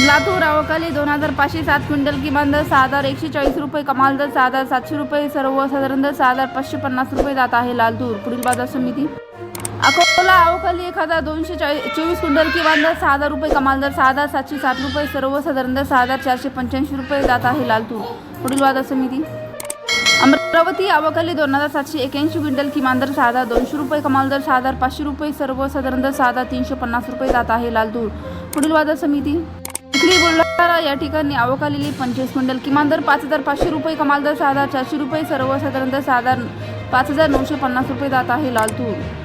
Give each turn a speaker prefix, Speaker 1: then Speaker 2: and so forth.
Speaker 1: लातूर अवकाली दोन हजार पाचशे सात क्विंटल किमान दर सहा हजार एकशे चाळीस रुपये कमाल दर सहा हजार सातशे रुपये सर्वसाधारण दर सहा हजार पाचशे पन्नास रुपये जात आहे लालतूर पुढील बाजार समिती. अकोला अवकाली एक हजार दोनशे चाळीस चोवीस क्विंटल किमान दर सहा हजार रुपये कमाल दर सहा हजार सातशे सात रुपये सर्वसाधारण दर सहा हजार चारशे पंच्याऐंशी रुपये जात आहे लालतूर पुढील बाजार समिती. अमरावती अवकाली दोन हजार सातशे एक्याऐंशी क्विंटल किमान दर सहा हजार दोनशे रुपये कमाल दर सहा हजार पाचशे रुपये सर्वसाधारण दर सहा हजार तीनशे पन्नास रुपये जात आहे लालतूर पुढील बाजार समिती. या ठिकाणी आवकालेली पंचवीस क्विंटल. किमान दर पाच हजार पाचशे रुपये कमाल दर सहा हजार चारशे रुपये सर्वसाधारण दर सहा हजार पाच हजार नऊशे पन्नास रुपये जात आहे लालतूर